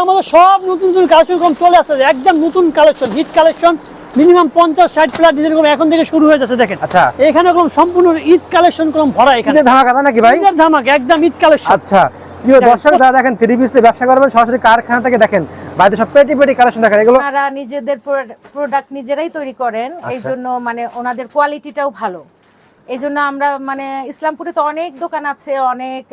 আমাদের সব নতুন নতুন কালেকশন কম চলে আসছে। একদম নতুন কালেকশন হিট কালেকশন মিনিমাম পঞ্চাশ ষাট প্লাস ডিজাইন এখন থেকে শুরু হয়ে যাচ্ছে দেখেন। আচ্ছা। এখানে কম সম্পূর্ণ ঈদ কালেকশন কম ভরা এখানে। ঈদের ধামাকা নাকি ভাই? ঈদের ধামাক একদম ঈদ কালেকশন আচ্ছা প্রিয় দর্শক যারা দেখেন থ্রি পিস ব্যবসা করবেন সরাসরি কারখানা থেকে দেখেন। বাড়িতে সব পেটি পেটি কালেকশন দেখেন এগুলো ওনারা নিজেদের প্রোডাক্ট নিজেরাই তৈরি করেন এই আচ্ছা। জন্য মানে ওনাদের কোয়ালিটিটাও ভালো। এই জন্য আমরা মানে ইসলামপুরে তো অনেক দোকান আছে অনেক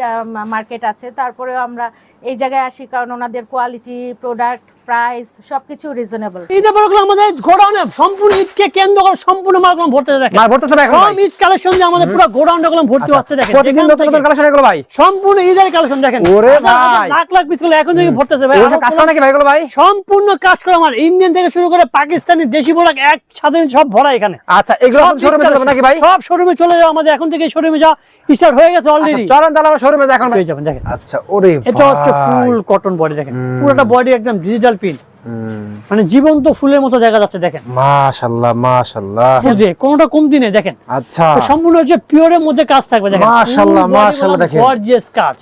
মার্কেট আছে তারপরেও আমরা এই জায়গায় আসি কারণ ওনাদের কোয়ালিটি প্রোডাক্ট প্রাইস সবকিছু রিজনেবল ঈদের পরে আমাদের গোডাউনে সম্পূর্ণ ঈদকে কেন্দ্র করে সম্পূর্ণ মালগুলো ভর্তি দেখেন। মাল ভরতেছে না সব ঈদ কালেকশন দিয়ে আমাদের পুরো গোডাউনটা গুলো ভর্তি হচ্ছে দেখেন। প্রতিদিন নতুন থেকে নতুন কালেকশন এগুলো ভাই। সম্পূর্ণ ঈদের কালেকশন দেখেন। ওরে ভাই। লাখ লাখ পিসগুলো এখন থেকে ভরতেছে ভাই। এগুলো আরও কাজ করে নাকি ভাই এগুলো ভাই? সম্পূর্ণ কাজ করে আমার ইন্ডিয়ান থেকে শুরু করে পাকিস্তানি দেশি প্রোডাক্ট এক সাথে সব ভরা এখানে। আচ্ছা এগুলো সব শোরুমে যাবে নাকি ভাই? সব শোরুমে চলে যাও আমাদের এখন থেকে শোরুমে যাওয়া স্টার্ট হয়ে গেছে অলরেডি আচ্ছা, চলেন তাহলে আমরা শোরুমে এখন পেয়ে যাবেন দেখেন। আচ্ছা ওরে এটা হচ্ছে ভাই। ফুল কটন বডি দেখেন। পুরোটা বডি একদম ডিজিটাল প্রিন্ট মানে জীবন্ত ফুলের মতো দেখা যাচ্ছে দেখেন। মাশাআল্লাহ মাশাআল্লাহ কোনোটা কমতি নেই দেখেন। আচ্ছা। সম্পূর্ণ হচ্ছে পিওরের মধ্যে কাজ থাকবে দেখেন। মাশাআল্লাহ, মাশাআল্লাহ দেখেন। গর্জিয়াস কাজ।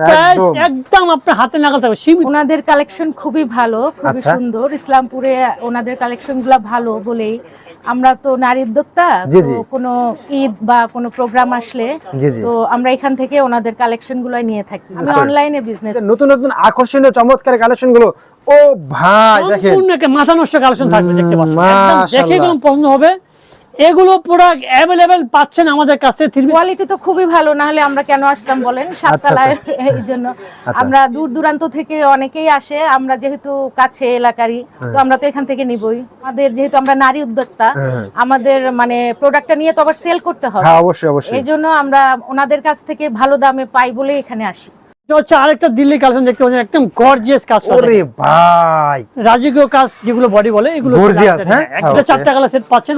প্রাইস একদম। একদম আপনার হাতে নাগাল থাকবে সীমিত। ওনাদের কালেকশন খুবই ভালো খুবই আচ্ছা। সুন্দর। ইসলামপুরে ওনাদের কালেকশনগুলা ভালো বলেই আমরা তো নারী উদ্যোক্তা কোনো ঈদ বা কোনো প্রোগ্রাম আসলে। তো আমরা এখান থেকে ওনাদের কালেকশনগুলো নিয়ে থাকি আমি। অনলাইনে বিজনেস নতুন নতুন আকর্ষণীয় চমৎকার কালেকশনগুলো ও ভাই দেখেন মাথা নষ্ট কালেকশন থাকবে দেখতে পাচ্ছেন দেখে। পছন্দ হবে এগুলো প্রোডাক্ট অ্যাভেলেবেল পাচ্ছেন আমাদের কাছে কোয়ালিটি তো খুবই ভালো না হলে আমরা কেন আসতাম বলেন? সাততলায় এই জন্য। আচ্ছা। আমরা দূর দূরান্ত থেকে অনেকেই আসে আমরা যেহেতু কাছে এলাকারই তো আমরা তো এখান থেকে নিবই। আমাদের যেহেতু আমরা নারী উদ্যোক্তা হ্যাঁ। আমাদের মানে প্রোডাক্টটা নিয়ে তো আবার সেল করতে হবে। হ্যাঁ অবশ্যই অবশ্যই। এই জন্য আমরা ওনাদের কাছ থেকে ভালো দামে পাই বলে এখানে আসি। হচ্ছে আরেকটা দিল্লি কালেকশন দেখতে পাচ্ছেন একদম গর্জিয়াস কাজ ওরে ভাই। রাজকীয় কাজ যেগুলো বডি বলে এগুলো Gorgeous, হ্যাঁ? একটা আচ্ছা, চারটা সেট পাচ্ছেন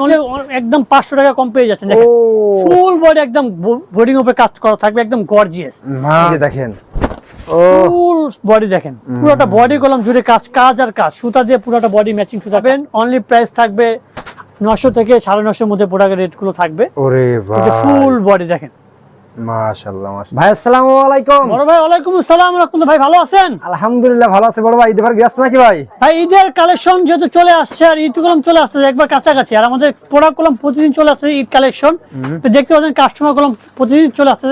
একদম পাঁচশো টাকা কম পেয়ে যাচ্ছেন দেখেন। ফুল বডি একদম বোর্ডিং উপরে কাজ করা থাকবে একদম গর্জিয়াস এই দেখেন। ফুল বডি দেখেন পুরোটা বডি কলম জুড়ে কাজ কাজ আর কাজ। সুতা দিয়ে পুরোটা বডি ম্যাচিং সুতা পাবেন অনলি প্রাইস থাকবে নশো থেকে সাড়ে নশোর মধ্যে প্রোডাক্টের রেটগুলো থাকবে। ফুল বডি দেখেন। মাশাআল্লাহ মাশাআল্লাহ। ভাই আসসালামু আলাইকুম। বড় ভাই ওয়ালাইকুম আসসালাম রহমতুল্লাহ ভাই ভালো আছেন? আলহামদুলিল্লাহ ভালো আছে। বড় ভাই ঈদের ব্যস্ত নাকি ভাই? ভাই ঈদের কালেকশন যেহেতু চলে আসছে আর ঈদ কলম চলে আসছে একবার কাছাকাছি। আর আমাদের প্রোডাক্ট কলম প্রতিদিন চলে আসছে ঈদ কালেকশন। তো দেখতে পাচ্ছেন কাস্টমার কলম প্রতিদিন চলে আসছে।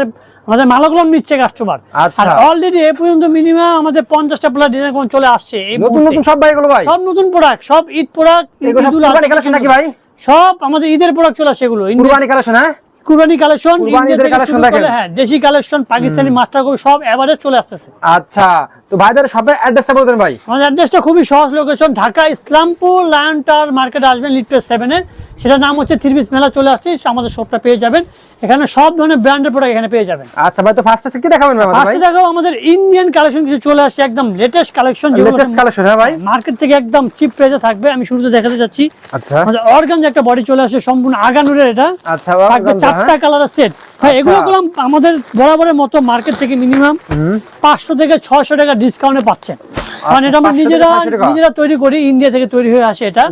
আমাদের মালা কলম নিচ্ছে কাস্টমার আচ্ছা। আর অলরেডি এ পর্যন্ত মিনিমাম আমাদের পঞ্চাশটা প্লাস ডিজাইন কলম চলে আসছে। এই নতুন নতুন সব ভাই এগুলো ভাই? সব নতুন প্রোডাক্ট সব ঈদ প্রোডাক্ট এগুলো কালেকশন নাকি ভাই? সব আমাদের ঈদের প্রোডাক্ট চলে আসছে এগুলো কুরবানি কালেকশন হ্যাঁ? কুরবানি কালেকশন কুরবানি দেখেন। হ্যাঁ দেশি কালেকশন পাকিস্তানি মাস্টার কপি সব এভারেজ চলে আসতেছে আচ্ছা তো ভাইদের সবে অ্যাড্রেসটা বলে দেন ভাই। আমাদের অ্যাড্রেসটা খুবই সহজ location Dhaka Islampur lion tower মার্কেটে আসবেন লিটপেস সেভেনের সেটার নাম হচ্ছে থ্রিপিস মেলা চলে আসছে আমাদের শপটা পেয়ে যাবেন। এখানে সব ধরনের ব্র্যান্ডের প্রোডাক্ট এখানে পেয়ে যাবেন। আচ্ছা ভাই তো ফার্স্ট আছে কি দেখাবেন ভাই ভাই? ফার্স্টে দেখাও আমাদের ইন্ডিয়ান কালেকশন কিছু চলে আসছে একদম লেটেস্ট কালেকশন লেটেস্ট কালেকশন হ্যাঁ ভাই। মার্কেট থেকে একদম চিপ প্রাইসে থাকবে আমি শুরুতে দেখাতে যাচ্ছি। আচ্ছা। আমাদের অর্গান একটা বডি চলে আসছে সম্পূর্ণ আগানুরের এটা। আচ্ছা থাকবে organza, চারটা হ্যাঁ? কালারের সেট হ্যাঁ এগুলো গুলো আমাদের বরাবরের মতো মার্কেট থেকে মিনিমাম পাঁচশো থেকে ছয়শো টাকা ডিসকাউন্টে পাচ্ছেন। কারণ এটা আমরা নিজেরা নিজেরা তৈরি করি ইন্ডিয়া থেকে তৈরি হয়ে আসে এটা।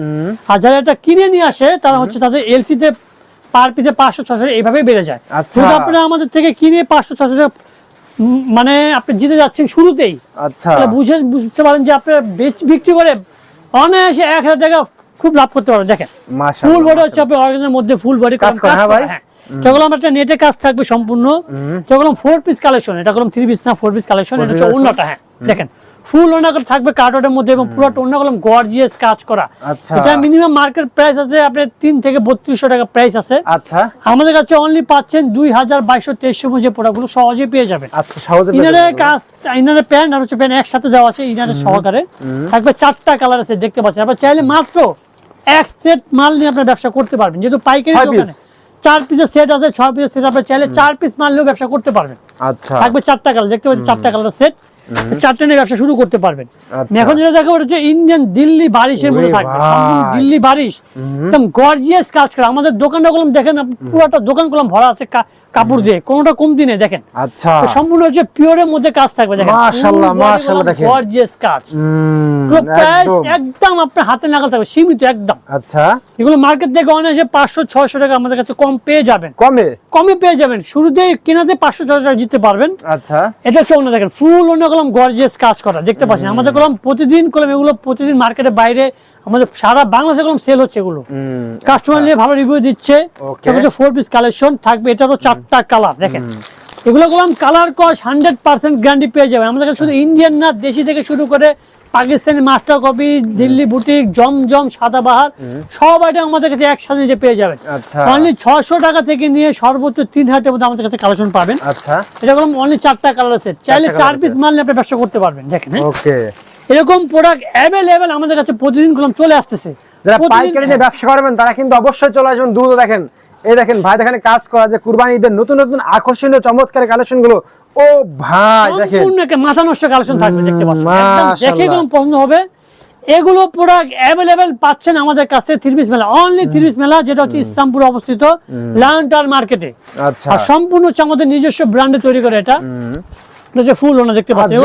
আর যারা এটা কিনে নিয়ে আসে তারা হচ্ছে তাদের এলসিতে পার পিসে পাঁচশো ছশো এইভাবে বেড়ে যায়। আচ্ছা। কিন্তু আপনারা আমাদের থেকে কিনে পাঁচশো ছশো মানে আপনি জিতে যাচ্ছেন শুরুতেই। আচ্ছা। বুঝে বুঝতে পারেন যে আপনারা বেচ- বিক্রি করে অনায়াসে এক হাজার টাকা খুব লাভ করতে পারবেন। দেখেন ফুল বডি হচ্ছে আপনি অর্গানের মধ্যে ফুল বডি কাজ করা, হ্যাঁ ভাই? যেগুলো আমার একটা নেটে কাজ থাকবে সম্পূর্ণ। যেগুলো ফোর পিস কালেকশন এটা কোনো থ্রি পিস না ফোর পিস কালেকশন এটা হচ্ছে অন্যটা হ্যাঁ। দেখেন ফুল ওনা থাকবে কার্টনের মধ্যে এবং পুরো ওনা কলম গর্জিয়াস কাজ করা। আচ্ছা। এটা মিনিমাম মার্কেট প্রাইস আছে আপনার তিন থেকে বত্রিশশো টাকা প্রাইস আছে। আচ্ছা। আমাদের কাছে অনলি পাচ্ছেন দুই হাজার বাইশশো তেইশশো মধ্যে প্রোডাক্টগুলো সহজে পেয়ে যাবেন। আচ্ছা সহজে ইনারের কাজ ইনারের প্যান্ট আর হচ্ছে প্যান্ট একসাথে দেওয়া আছে ইনারের সহকারে। থাকবে চারটা কালার আছে দেখতে পাচ্ছেন। আপনার চাইলে মাত্র এক সেট মাল নিয়ে আপনার ব্যবসা করতে পারবেন। যেহেতু পাইকারি দোকানে চার পিসের সেট আছে ছয় পিসের সেট আপনার চাইলে চার পিস মাল নিয়েও ব্যবসা করতে পারবেন। আচ্ছা। থাকবে চারটা কালার দেখতে পাচ্ছেন চারটা কালার সেট ব্যবসা শুরু করতে পারবেন। আচ্ছা। এখন যেটা দেখো ওটা ইন্ডিয়ান দিল্লি বারিশের মধ্যে থাকবে দিল্লি বারিশ। একদম গর্জিয়াস কাজ করে। আমাদের দোকানটা কলম দেখেন পুরোটা দোকান কলম ভরা আছে কাপড় দিয়ে কোনোটা কমতি নেই দেখেন। আচ্ছা। সম্পূর্ণ হচ্ছে পিওরের মধ্যে কাজ থাকবে দেখেন। মাশাআল্লাহ, মাশাআল্লাহ দেখেন। গর্জিয়াস কাজ। পুরো প্রাইস একদম। আপনার হাতে নাগাল থাকবে সীমিত একদম। আচ্ছা। এগুলো মার্কেট থেকে অনায়াসে পাঁচশো ছয়শো টাকা আমাদের কাছে কম পেয়ে যাবেন। কমে? কমে পেয়ে যাবেন। শুরুতে কেনাতে পাঁচশো ছয়শো টাকা জিততে পারবেন। আচ্ছা। এটা অন্য দেখেন ফুল অন্য কলম গর্জিয়াস কাজ করা দেখতে পাচ্ছেন? আমাদের কলম প্রতিদিন কলম এগুলো প্রতিদিন মার্কেটে বাইরে আমাদের সারা বাংলাদেশে কলম সেল হচ্ছে এগুলো। কাস্টমার নিয়ে ভালো রিভিউ দিচ্ছে। ফোর পিস কালেকশন থাকবে এটারও চারটা কালার দেখেন। এগুলো কলম কালার কস হান্ড্রেড পার্সেন্ট গ্যারান্টি পেয়ে যাবে আমাদের কাছে শুধু ইন্ডিয়ান না দেশি থেকে শুরু করে Pakistani master copy Delhi boutique Zamzam Sadabahar সব আইটেম আমাদের কাছে একসাথে যে পেয়ে যাবেন। আচ্ছা। অনলি ছশো টাকা থেকে নিয়ে সর্বোচ্চ তিন হাজারের মধ্যে আমাদের কাছে কালেকশন পাবেন। আচ্ছা। এটা কলম অনলি চারটা কালার আছে। চাইলে চার পিস মাল নিয়ে আপনি ব্যবসা করতে পারবেন দেখেন হ্যাঁ? এরকম প্রোডাক্ট অ্যাভেলেবেল আমাদের কাছে প্রতিদিন কলম চলে আসতেছে। যারা পাইকারি নিয়ে ব্যবসা করবেন তারা কিন্তু অবশ্যই চলে আসবেন। দ্রুত দেখেন। এই দেখেন ভাই দেখেন কাজ করা যে কুরবানি ঈদের নতুন নতুন আকর্ষণীয় চমৎকার কালেকশনগুলো ও ভাই দেখেন। একটা মাথা নষ্ট কালেকশন থাকবে দেখতে পাচ্ছেন। একদম দেখে। পছন্দ হবে এগুলো প্রোডাক্ট অ্যাভেলেবেল পাচ্ছেন আমাদের কাছে থ্রিপিস মেলা। অনলি থ্রিপিস মেলা যেটা হচ্ছে ইসলামপুরে অবস্থিত মার্কেটে আচ্ছা। আর সম্পূর্ণ হচ্ছে আমাদের নিজস্ব ব্র্যান্ডে তৈরি করে এটা। ফুল দেখতে পাচ্ছেন।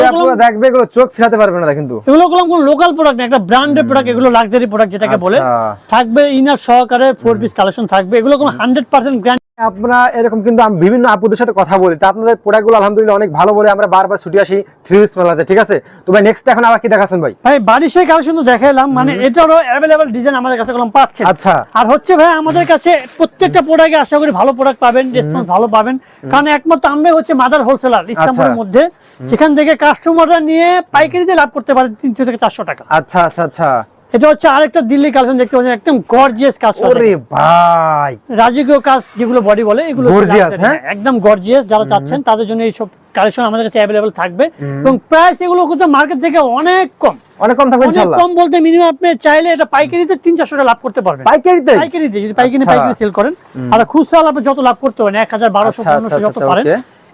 দেখবে এগুলো চোখ ফেরাতে পারবে না কিন্তু এগুলো কোনো লোকাল প্রোডাক্ট না একটা ব্র্যান্ডেড প্রোডাক্ট এগুলো লাক্সারি প্রোডাক্ট যেটাকে বলে। আচ্ছা। থাকবে ইনার সহকারে ফোর পিস কালেকশন থাকবে। এগুলো কোনো হান্ড্রেড পার্সেন্ট আপনারা এরকম কিন্তু আমি বিভিন্ন আপুদের সাথে কথা বলি তা আপনাদের প্রোডাক্টগুলো আলহামদুলিল্লাহ অনেক ভালো বলে আমরা বারবার ছুটি আসি থ্রি পিস মেলাতে ঠিক আছে? তো ভাই নেক্সট এখন আবার কি দেখাচ্ছেন ভাই? ভাই সেই কালেকশন তো দেখাইলাম মানে এটারও অ্যাভেলেবেল ডিজাইন আমাদের কাছে কোনো পাচ্ছেন। আচ্ছা। আর হচ্ছে ভাই আমাদের কাছে প্রত্যেকটা প্রোডাক্টে আশা করি ভালো প্রোডাক্ট পাবেন রেসপন্স ভালো পাবেন। কারণ একমাত্র আমরাই হচ্ছে মাদার হোলসেলার ইসলামপুরের আচ্ছা। মধ্যে। যেখান থেকে কাস্টমাররা নিয়ে পাইকারিতে লাভ করতে পারে তিনশো থেকে চারশো টাকা। আচ্ছা আচ্ছা আচ্ছা। এটা হচ্ছে আরেকটা দিল্লি কালেকশন দেখতে পাচ্ছেন একদম গর্জিয়াস কাজ ওরে ভাই। রাজকীয় কাজ যেগুলো বডি বলে এগুলো luxury, হ্যাঁ? একদম গর্জিয়াস যারা চাচ্ছেন তাদের জন্য এইসব কালেকশন আমাদের কাছে অ্যাভেলেবল থাকবে। এবং প্রাইস এগুলো কিন্তু মার্কেট থেকে অনেক কম। অনেক কম থাকবে ইনশাআল্লাহ কম বলতে মিনিমাম আপনি চাইলে এটা পাইকারিতে তিন চারশো টাকা লাভ করতে পারবেন। পাইকারিতে? পাইকারিতে যদি পাইকারি আচ্ছা। পাইকারি সেল করেন। আর খুচরা আপনি যত লাভ করতে পারেন এক হাজার বারোশো আচ্ছা, পনেরোশো আচ্ছা, যত পারেন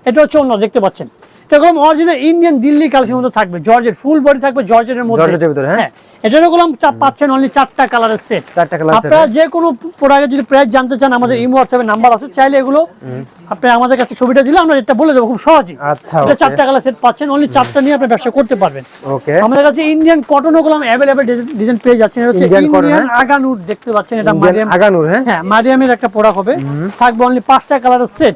এটা হচ্ছে অন্য দেখতে পাচ্ছেন। এরকম অরিজিনাল ইন্ডিয়ান দিল্লি কালেকশন মধ্যে থাকবে। জর্জের ফুল বডি থাকবে জর্জের মধ্যে। জর্জেটের ভিতরে, হ্যাঁ? এটা এরকম পাচ্ছেন অনলি চারটা কালারের সেট চারটা set, আপনারা যে কোনো প্রোডাক্টের যদি প্রাইস জানতে চান আমাদের ইমো হোয়াটসঅ্যাপে নাম্বার আছে চাইলে এগুলো আপনি আমাদের কাছে ছবিটা দিলে আমরা এটা বলে দেবো খুব সহজেই। আচ্ছা, এটা চারটা কালার সেট পাচ্ছেন অনলি চারটা নিয়ে আপনি ব্যবসা করতে পারবেন। ওকে। আমাদের কাছে ইন্ডিয়ান কটনও গুলো অ্যাভেলেবেল ডিজাইন পেয়ে যাচ্ছেন। এটা হচ্ছে ইন্ডিয়ান হ্যাঁ? আগানুর দেখতে পাচ্ছেন এটা মারিয়াম আগানুর হ্যাঁ। হ্যাঁ মারিয়ামের একটা প্রোডাক্ট হবে। থাকবে অনলি পাঁচটা কালারের সেট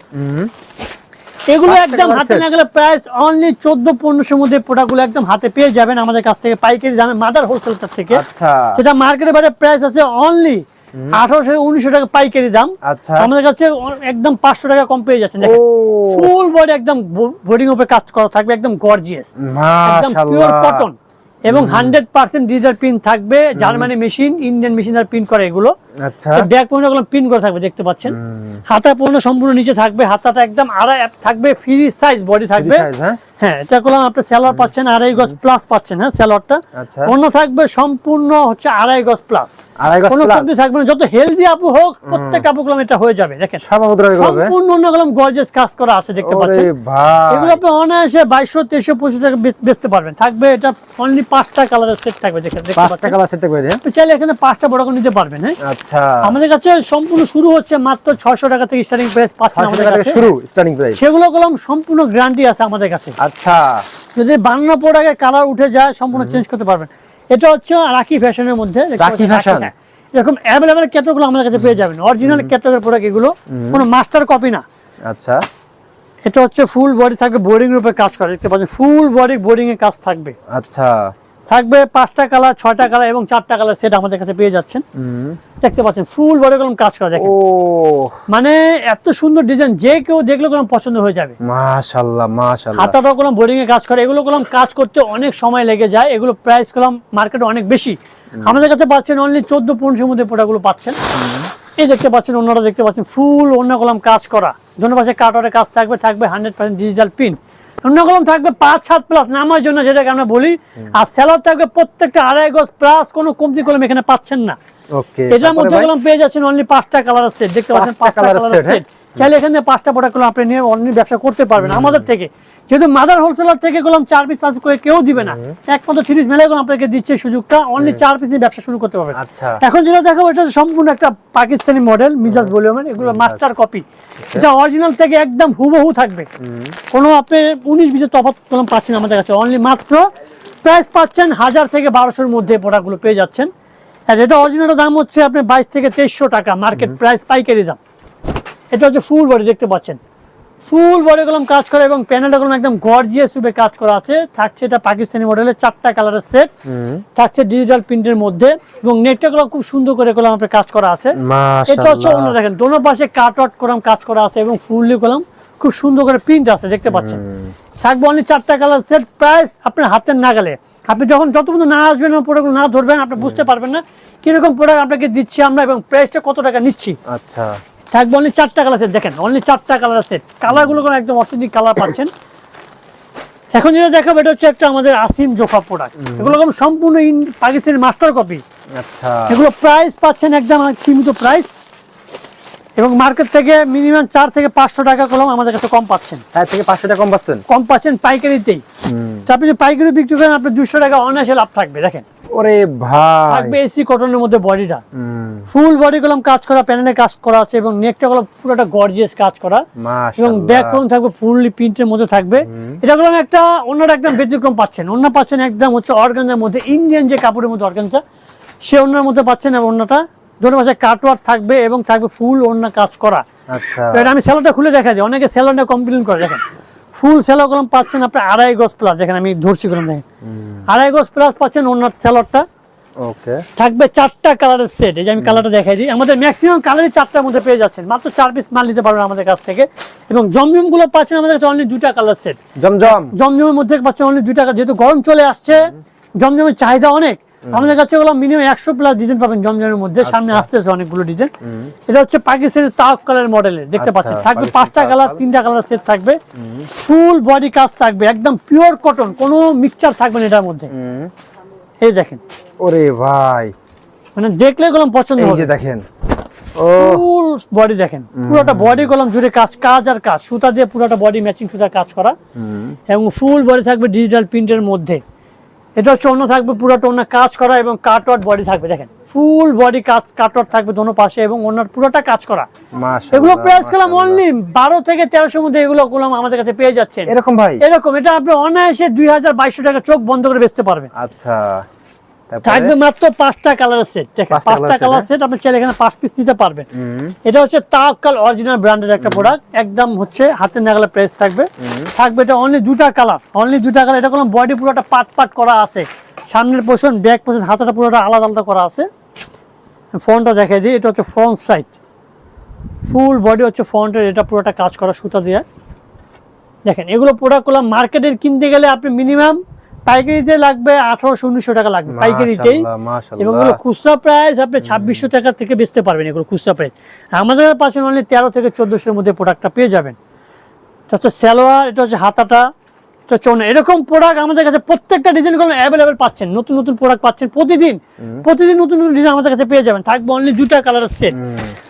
এগুলো একদম হাতে না গেলে প্রাইস অনলি চোদ্দ পনেরোশোর মধ্যে প্রোডাক্টগুলো একদম হাতে পেয়ে যাবেন আমাদের কাছ থেকে পাইকারি দামে মাদার হোলসেলটার থেকে। আচ্ছা। সেটা মার্কেটের বাইরে প্রাইস আছে অনলি আঠারোশো উনিশশো টাকা পাইকারি দাম। আচ্ছা। আমাদের কাছে একদম পাঁচশো টাকা কম পেয়ে যাচ্ছেন। ও। ফুল বডি একদম বোর্ডিং উপরে কাজ করা থাকবে একদম গর্জিয়াস একদম পিওর কটন এবং হান্ড্রেড পার্সেন্ট ডিজিটাল প্রিন্ট থাকবে জার্মানি মেশিন ইন্ডিয়ান মেশিন আর প্রিন্ট করে এগুলো। আচ্ছা। ব্যাক পয়েন্টগুলো প্রিন্ট করে থাকবে দেখতে পাচ্ছেন। হাতা পণ্য সম্পূর্ণ নিচে থাকবে হাতাটা একদম আড়া থাকবে ফ্রি সাইজ বডি থাকবে। size, হ্যাঁ? হ্যাঁ এটা করলাম আপনি স্যালোয়ার পাচ্ছেন আড়াই গজ প্লাস পাচ্ছেন হ্যাঁ স্যালোয়ারটা আচ্ছা। অন্য থাকবে সম্পূর্ণ হচ্ছে আড়াই গজ প্লাস কোনো কমতি থাকবে না। যত হেলদি আপু হোক প্রত্যেক আপু গুলো এটা হয়ে যাবে দেখেন। সর্বভদ্র এগুলো হবে সম্পূর্ণ অন্য কলম গর্জেস কাজ করা আছে দেখতে পাচ্ছেন। এগুলো আপনি অনায়াসে বাইশশো তেইশশো পঁচিশ টাকা বেচতে পারবেন। থাকবে এটা অনলি পাঁচটা কালারের সেট থাকবে দেখেন পাঁচটা কালার সেট থাকবে হ্যাঁ? আপনি চাইলে এখানে পাঁচটা বড় করে নিতে পারবেন হ্যাঁ? আচ্ছা। আমাদের কাছে সম্পূর্ণ শুরু হচ্ছে মাত্র ছয়শো টাকা থেকে স্টার্টিং প্রাইস পাচ্ছেন আমাদের কাছে। শুরু স্টার্টিং প্রাইস সেগুলো সম্পূর্ণ গ্যারান্টি আছে আমাদের কাছে। আচ্ছা। যদি বাংলা প্রোডাক্টের কালার উঠে যায় সম্পূর্ণ চেঞ্জ করতে পারবেন। এটা হচ্ছে রাখি ফ্যাশনের মধ্যে রাখি ফ্যাশন। এরকম অ্যাভেলেবেল ক্যাটাগরি আমাদের কাছে পেয়ে যাবেন। অরিজিনাল ক্যাটাগরি প্রোডাক্ট এগুলো কোনো মাস্টার কপি না। আচ্ছা। এটা হচ্ছে ফুল বডি থাকবে বোর্ডিং রূপে কাজ করে। দেখতে পাচ্ছেন ফুল বডি বোর্ডিং এর কাজ থাকবে। আচ্ছা। থাকবে পাঁচটা কালার ছয়টা কালার এবং চারটা কালার সেট আমাদের কাছে পেয়ে যাচ্ছেন। দেখতে পাচ্ছেন ফুল বডি কলম কাজ করা দেখেন। মানে এত সুন্দর ডিজাইন যে কেউ দেখলে কলম পছন্দ হয়ে যাবে। মাশাআল্লাহ মাশাআল্লাহ হাতাটাও কলম বোর্ডিং এ কাজ করে এগুলো কলম কাজ করতে অনেক সময় লেগে যায় এগুলো প্রাইস কলম মার্কেটে অনেক বেশি। আমাদের কাছে পাচ্ছেন অনলি চোদ্দ পনেরোশোর মধ্যে প্রোডাক্টগুলো পাচ্ছেন। এই দেখতে পাচ্ছেন অন্যরা দেখতে পাচ্ছেন ফুল অন্য কলম কাজ করা। ধন্য পাশে কাটারের কাজ থাকবে থাকবে হান্ড্রেড পার্সেন্ট ডিজিটাল অন্য কলম থাকবে পাঁচ সাত প্লাস নামার জন্য যেটাকে আমরা বলি। আর স্যালার থাকবে প্রত্যেকটা আড়াই গজ প্লাস কোনো কমতি কলম এখানে পাচ্ছেন না। এটার মধ্যে কলম পেয়ে যাচ্ছেন অনলি পাঁচটা কালার আছে দেখতে পাচ্ছেন পাঁচটা কালার? সেট চাইলে এখানে পাঁচটা প্রোডাক্ট কলম আপনি নিয়ে অন্য ব্যবসা করতে পারবেন আমাদের থেকে। যেহেতু মাদার হোলসেলার থেকে কলম চার পিস পাঁচ করে কেউ দিবে না। একমাত্র তিরিশ মেলায় আপনাকে দিচ্ছে সুযোগটা অনলি চার পিস নিয়ে ব্যবসা শুরু করতে পারবেন। আচ্ছা। এখন যেটা দেখাবো এটা সম্পূর্ণ একটা পাকিস্তানি মডেল মিজাজ ভলিউমের এগুলো মাস্টার কপি এটা অরিজিনাল থেকে একদম হুবহু থাকবে। কোনো আপনি উনিশ বিশের তফাৎ কলম পাচ্ছেন আমাদের কাছে অনলি মাত্র প্রাইস পাচ্ছেন হাজার থেকে বারোশোর মধ্যে প্রোডাক্টগুলো পেয়ে যাচ্ছেন। আর এটা অরিজিনাল দাম হচ্ছে আপনি বাইশ থেকে তেইশশো টাকা মার্কেট প্রাইস পাইকারি দাম। এটা হচ্ছে ফুল বডি দেখতে পাচ্ছেন। ফুল বডি কলম কাজ করা এবং প্যানেলটা কলম একদম গর্জিয়াস রূপে কাজ করা আছে। থাকছে এটা পাকিস্তানি মডেলের চারটা কালারের সেট থাকছে ডিজিটাল প্রিন্টের মধ্যে এবং নেটটা কলম খুব সুন্দর করে কলম আপনার কাজ করা আছে। এটা হচ্ছে অন্য দেখেন দোনো পাশে কাট আউট কলম কাজ করা আছে এবং ফুললি কলম খুব সুন্দর করে প্রিন্ট আছে দেখতে পাচ্ছেন। থাকবে অনলি চারটা কালার সেট প্রাইস আপনার হাতের নাগালে। আপনি যখন যত পর্যন্ত না আসবেন প্রোডাক্ট না ধরবেন আপনি বুঝতে পারবেন না কীরকম প্রোডাক্ট আপনাকে দিচ্ছি আমরা এবং প্রাইসটা কত টাকা নিচ্ছি। আচ্ছা। থাকবে অনলি চারটা কালার সেট দেখেন অনলি চারটা কালার সেট কালারগুলো কোনো একদম অর্থনৈতিক কালার পাচ্ছেন। এখন যেটা দেখাবো এটা হচ্ছে একটা আমাদের আসিম জোফা প্রোডাক্ট এগুলো একদম সম্পূর্ণ ইন- পাকিস্তানি মাস্টার কপি আচ্ছা। এগুলো প্রাইস পাচ্ছেন একদম সীমিত প্রাইস এবং মার্কেট থেকে মিনিমাম চার থেকে পাঁচশো টাকা কলম আমাদের কাছে কম পাচ্ছেন। চার থেকে পাঁচশো টাকা কম পাচ্ছেন? কম পাচ্ছেন পাইকারিতেই। আপনি যদি পাইকারি বিক্রি করেন আপনার দুশো টাকা অনায়াসে লাভ থাকবে দেখেন। ওরে ভাই। থাকবে এসি কটনের মধ্যে বডিটা ফুল বডি কলম কাজ করা প্যানেলে কাজ করা আছে এবং নেকটা কলম পুরোটা গর্জিয়াস কাজ করা। এবং মাশাআল্লাহ। ব্যাক কলম থাকবে ফুললি প্রিন্টের মধ্যে থাকবে। এটা কলম একটা অন্যটা একদম ব্যতিক্রম পাচ্ছেন। অন্য পাচ্ছেন একদম হচ্ছে অর্গানজার মধ্যে ইন্ডিয়ান যে কাপড়ের মধ্যে অর্গানজা সে অন্যের মধ্যে পাচ্ছেন এবং অন্যটা ধরে পাশে কাটওয়ার থাকবে এবং থাকবে ফুল অন্য কাজ করা। আচ্ছা। এটা আমি স্যালোটা খুলে দেখা দিই। অনেকে স্যালোটা কমপ্লেন করে দেখেন। ফুল স্যালো কলম পাচ্ছেন আপনি আড়াই গজ প্লাস দেখেন আমি ধরছি কলম দেখেন। আড়াই গজ প্লাস পাচ্ছেন ওনার স্যালোডটা ওকে। থাকবে চারটা কালারের সেট এই যে আমি কালারটা দেখাই দিই। আমাদের ম্যাক্সিমাম কালারই চারটার মধ্যে পেয়ে যাচ্ছেন। মাত্র চার পিস মাল নিতে পারবেন আমাদের কাছ থেকে। এবং জমজমগুলো পাচ্ছেন আমাদের কাছে অনলি দুটা কালার সেট জমজম। জমজমের মধ্যে পাচ্ছেন অনলি দুই টাকা। যেহেতু গরম চলে আসছে জমজমের চাহিদা অনেক। আমাদের কাছে ওগুলো মিনিমাম একশো প্লাস ডিজাইন পাবেন জমজমের মধ্যে সামনে আসতেছে অনেকগুলো ডিজাইন এটা হচ্ছে পাকিস্তানের তাক কালার মডেলের দেখতে আচ্ছা, পাচ্ছেন। থাকবে পাঁচটা কালার। তিনটা কালার সেট থাকবে। ফুল বডি কাজ থাকবে একদম পিওর কটন কোনো মিক্সচার থাকবে না এটার মধ্যে। এই দেখেন। ওরে ভাই। মানে দেখলে গেলাম পছন্দ হবে। দেখেন। ও। ফুল বডি দেখেন। পুরোটা বডি কলম জুড়ে কাজ কাজ আর কাজ। সুতা দিয়ে পুরোটা বডি ম্যাচিং সুতার কাজ করা। এবং ফুল বডি থাকবে ডিজিটাল প্রিন্টের মধ্যে। এটা হচ্ছে অন্য থাকবে পুরোটা অন্য কাজ করা এবং কাটওয়ার্ড বডি থাকবে দেখেন। ফুল বডি কাজ কাটওয়ার্ড থাকবে দোনো পাশে এবং অন্য পুরোটা কাজ করা। এগুলো প্রাইস করলাম অনলি বারো থেকে তেরোশোর মধ্যে এগুলো করলাম আমাদের কাছে পেয়ে যাচ্ছে এরকম ভাই? এরকম এটা আপনি অনায়াসে দুই হাজার বাইশশো টাকা চোখ বন্ধ করে বেচতে পারবেন। আচ্ছা। থাকবে মাত্র পাঁচটা কালারের সেট দেখেন পাঁচটা কালার সেট আপনি চাইলে এখানে পাঁচ পিস নিতে পারবেন। এটা হচ্ছে তাওয়াক্কাল অরিজিনাল ব্র্যান্ডের একটা প্রোডাক্ট একদম হচ্ছে হাতের নাগালে প্রাইস থাকবে। থাকবে এটা অনলি দুটা কালার অনলি দুটা কালার এটা কোনো বডি পুরোটা পাট পাট করা আছে। সামনের পোর্শন ব্যাক পোর্শন হাতটা পুরোটা আলাদা আলাদা করা আছে। ফ্রন্টটা দেখাই দিই এটা হচ্ছে ফ্রন্ট সাইড ফুল বডি হচ্ছে ফ্রন্টের এটা পুরোটা কাজ করা সুতা দিয়ে। দেখেন এগুলো প্রোডাক্টগুলো মার্কেটের কিনতে গেলে আপনি মিনিমাম পাইকারিতে লাগবে আঠারোশো উনিশশো টাকা লাগবে পাইকারিতেই। এবং এগুলো খুচরা প্রাইস আপনি ছাব্বিশশো টাকা থেকে বেচতে পারবেন এগুলো খুচরা প্রাইস। আমাদের পাশে অনলি তেরো থেকে চোদ্দোশোর মধ্যে প্রোডাক্টটা পেয়ে যাবেন। এটা হচ্ছে সালোয়ার এটা হচ্ছে হাতাটা এটা এরকম প্রোডাক্ট আমাদের কাছে প্রত্যেকটা ডিজাইনগুলো অ্যাভেলেবেল পাচ্ছেন। নতুন নতুন প্রোডাক্ট পাচ্ছেন প্রতিদিন। প্রতিদিন নতুন নতুন ডিজাইন আমাদের কাছে পেয়ে যাবেন। থাকবে অনলি দুটা কালারের সেট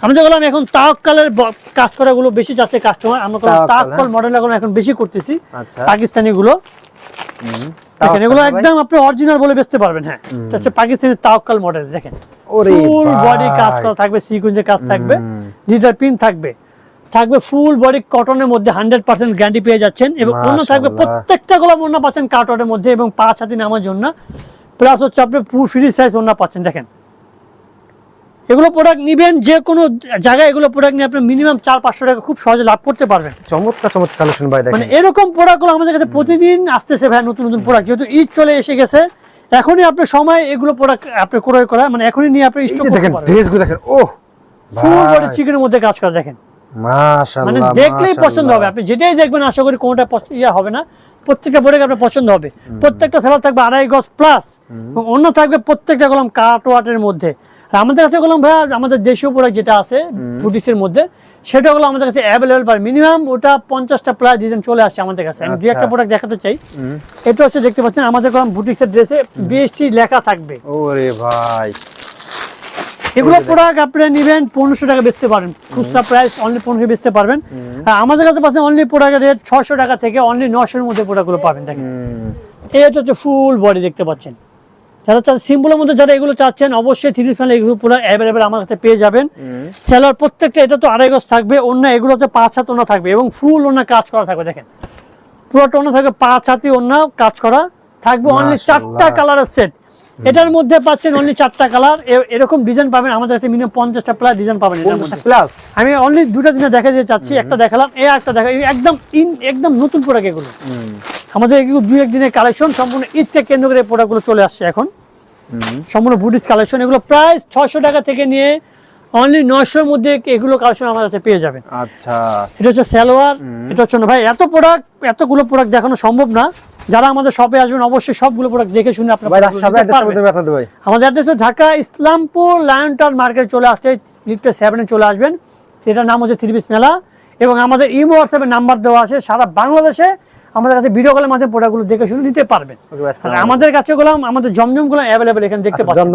আমাদের বললাম এখন তাক কালার কাজ করা গুলো বেশি যাচ্ছে কাস্টমার আমরা তাক। কল মডেল এখন বেশি করতেছি। আচ্ছা। দেখেন এগুলো একদম আপনি অরিজিনাল বলে বেচতে পারবেন হ্যাঁ। এটা হচ্ছে পাকিস্তানের তাওকাল মডেল দেখেন। ফুল বডি কাজ করা থাকবে কাজ থাকবে ডিজিটাল পিন থাকবে। থাকবে ফুল বডি কটনের মধ্যে হান্ড্রেড পার্সেন্ট গ্যারান্টি পেয়ে যাচ্ছেন এবং অন্য থাকবে প্রত্যেকটা গোলাপ অন্য পাচ্ছেন কাটনের মধ্যে এবং পাঁচ হাতি নামার জন্য। প্লাস হচ্ছে আপনি পুরো ফ্রি সাইজ অন্য পাচ্ছেন দেখেন। এগুলো প্রোডাক্ট নিবেন যে কোনো জায়গায় এগুলো প্রোডাক্ট নিয়ে আপনি মিনিমাম চার পাঁচশো টাকা খুব সহজে লাভ করতে পারবেন। চমৎকার চমৎকার কালেকশন ভাই মানে এরকম প্রোডাক্টগুলো আমাদের কাছে প্রতিদিন আসতেছে ভাই নতুন নতুন প্রোডাক্ট যেহেতু ঈদ চলে এসে গেছে এখনই আপনার সময় এগুলো প্রোডাক্ট আপনি ক্রয় করা মানে এখনই নিয়ে আপনি স্টক দেখেন ড্রেসগুলো দেখেন ও ফুল বডি চিকেনের মধ্যে কাজ করা দেখেন। মানে দেখলেই পছন্দ হবে। আপনি যেটাই দেখবেন আশা করি কোনটা ইয়ে হবে না। প্রত্যেকটা প্রোডাক্ট আপনার পছন্দ হবে। প্রত্যেকটা সেলার থাকবে আড়াই গজ প্লাস এবং অন্য থাকবে প্রত্যেকটা কলম কাট ওয়াটের মধ্যে। আর আমাদের কাছে কলম ভাইয়া আমাদের দেশীয় প্রোডাক্ট যেটা আছে বুটিক্সের মধ্যে সেটা হলো আমাদের কাছে অ্যাভেলেবেল পাবে মিনিমাম ওটা পঞ্চাশটা প্লাস ডিজাইন চলে আসছে আমাদের কাছে। আমি দু একটা আচ্ছা। প্রোডাক্ট দেখাতে চাই। এটা হচ্ছে দেখতে পাচ্ছেন আমাদের কলম বুটিক্সের ড্রেসে বিএসটি লেখা থাকবে। ওরে ভাই। এগুলো প্রোডাক্ট আপনারা নিবেন পনেরোশো টাকা বেচতে পারেন। খুচরা প্রাইস অনলি পনেরোশো বেচতে পারবেন। আর আমাদের কাছে পাচ্ছেন অনলি প্রোডাক্টের রেট ছশো টাকা থেকে অনলি নশোর মধ্যে প্রোডাক্টগুলো পাবেন দেখেন। এই হচ্ছে ফুল বডি দেখতে পাচ্ছেন। যারা চাচ্ছেন সিম্পলের মধ্যে যারা এগুলো চাচ্ছেন অবশ্যই থ্রি ফ্যান এগুলো পুরো অ্যাভেলেবেল আমার কাছে পেয়ে যাবেন। সেলার প্রত্যেকটা এটা তো আড়াই গজ থাকবে অন্য এগুলোতে পাঁচ হাত অন্য থাকবে এবং ফুল অন্য কাজ করা থাকবে দেখেন। পুরোটা অন্য থাকবে পাঁচ হাতি অন্য কাজ করা থাকবে অনলি চারটা কালারের সেট এটার মধ্যে পাচ্ছেন অনলি চারটা কালার এরকম ডিজাইন পাবেন। আমাদের কাছে মিনিমাম পঞ্চাশটা প্লাস ডিজাইন পাবেন এটার মধ্যে। প্লাস আমি অনলি দুটা দিনে দেখা দিয়ে চাচ্ছি একটা দেখালাম এ একটা দেখা একদম ইন একদম নতুন প্রোডাক্ট এগুলো। আমাদের এগুলো দুই একদিনের কালেকশন সম্পূর্ণ ঈদকে কেন্দ্র করে প্রোডাক্টগুলো চলে আসছে এখন। সম্পূর্ণ বুটিস কালেকশন এগুলো প্রায় ছয়শো টাকা থেকে নিয়ে অনলি নয়শোর মধ্যে এগুলো কালেকশন আমাদের কাছে পেয়ে যাবেন। আচ্ছা। এটা হচ্ছে সালোয়ার। এটা হচ্ছে না ভাই এত প্রোডাক্ট এতগুলো প্রোডাক্ট দেখানো সম্ভব না। যারা আমাদের শপে আসবেন অবশ্যই সবগুলো প্রোডাক্ট দেখে শুনে আপনারা আমাদের address Dhaka Islampur lion town market চলে আসছে লিফটে সেভেনে চলে আসবেন। সেটার নাম হচ্ছে ত্রিবিস মেলা। এবং আমাদের ইমো হোয়াটসঅ্যাপের নাম্বার দেওয়া আছে সারা বাংলাদেশে আমাদের কাছে ভিডিও কলের মাধ্যমে প্রোডাক্টগুলো দেখে শুনে নিতে পারবেন। আমাদের কাছে গুলো আমাদের জমজমগুলো অ্যাভেলেবেল এখানে দেখতে আচ্ছা, পাচ্ছেন।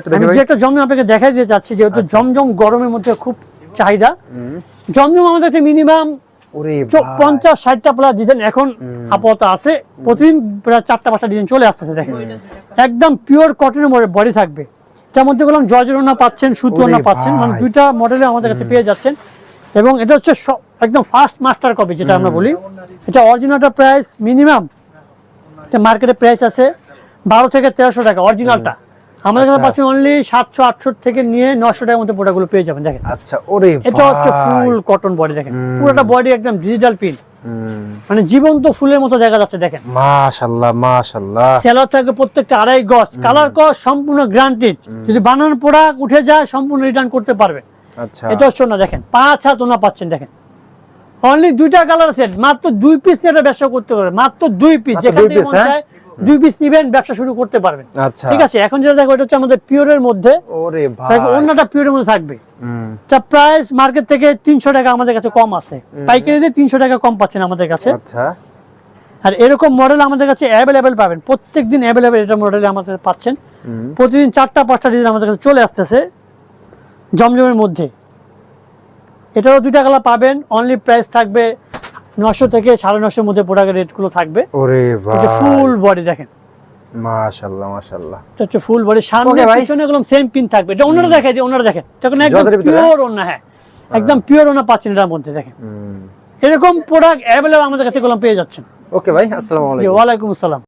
একটা দেখে যে একটা জমজম আপনাকে দেখাই দিয়ে চাচ্ছি যেহেতু জমজম গরমের মধ্যে খুব চাহিদা। জমজম আমাদের কাছে মিনিমাম। পঞ্চাশ ষাটটা প্লাস ডিজাইন এখন আপাতত আছে। প্রতিদিন প্রায় চারটা পাঁচটা ডিজাইন চলে আসতেছে দেখেন। একদম পিওর কটনের বডি থাকবে। তার মধ্যে বললাম জর্জের ওনা পাচ্ছেন সুতো ওনা পাচ্ছেন মানে দুইটা মডেলে আমাদের কাছে পেয়ে যাচ্ছেন। এবং এটা হচ্ছে একদম ফার্স্ট মাস্টার কপি যেটা আমরা বলি। এটা অরিজিনালটা প্রাইস মিনিমাম এটা মার্কেটে প্রাইস আছে বারো থেকে তেরোশো টাকা অরিজিনালটা আমাদের কাছে আচ্ছা। পাচ্ছেন অনলি সাতশো আটশো থেকে নিয়ে নশো টাকার মধ্যে প্রোডাক্টগুলো পেয়ে যাবেন দেখেন। আচ্ছা ওরে এটা হচ্ছে ফুল কটন বডি দেখেন। পুরোটা বডি একদম ডিজিটাল প্রিন্ট মানে জীবন্ত ফুলের মতো দেখা যাচ্ছে দেখেন। মাশাআল্লাহ মাশাআল্লাহ সেলার থাকবে প্রত্যেকটা আড়াই গজ। কালার কস সম্পূর্ণ গ্রান্টেড যদি বানানোর প্রোডাক্ট উঠে যায় সম্পূর্ণ রিটার্ন করতে পারবে আচ্ছা। এটা হচ্ছে না দেখেন পাঁচ হাত ওনা পাচ্ছেন দেখেন। অনলি দুইটা কালার সেট মাত্র দুই পিস এটা ব্যবসা করতে পারবে মাত্র দুই পিস যেখান মন? চায় দুই পিস নিবেন ব্যবসা শুরু করতে পারবেন। আচ্ছা। ঠিক আছে এখন যেটা দেখো এটা হচ্ছে আমাদের পিওরের মধ্যে। ওরে ভাই। অন্যটা পিওরের মধ্যে থাকবে। তা প্রাইস মার্কেট থেকে তিনশো টাকা আমাদের কাছে কম আছে। পাইকারিতে তিনশো টাকা কম পাচ্ছেন আমাদের কাছে। আচ্ছা। আর এরকম মডেল আমাদের কাছে অ্যাভেলেবেল পাবেন। প্রত্যেক দিন অ্যাভেলেবেল এটা মডেল আমাদের কাছে পাচ্ছেন। প্রতিদিন চারটা পাঁচটা ডিজাইন আমাদের কাছে চলে আসতেছে জমজমের মধ্যে। এটারও দুইটা কালার পাবেন। অনলি প্রাইস থাকবে নশো থেকে সাড়ে নশোর মধ্যে প্রোডাক্টের রেটগুলো থাকবে। ওরে ফুল বডি দেখেন। মাশাআল্লাহ মাশাআল্লাহ এটা হচ্ছে ফুল বডি সামনে। পিছনে এগুলো সেম পিন থাকবে। এটা অন্যটা দেখাই দিই অন্যটা দেখেন। তখন একদম পিওর অন্য হ্যাঁ? একদম পিওর অন্য পাচ্ছেন এটার মধ্যে দেখেন। এরকম প্রোডাক্ট অ্যাভেলেবল আমাদের কাছে এগুলো পেয়ে যাচ্ছেন। ওকে ভাই আসসালামু আলাইকুম। ওয়ালাইকুম আসসালাম।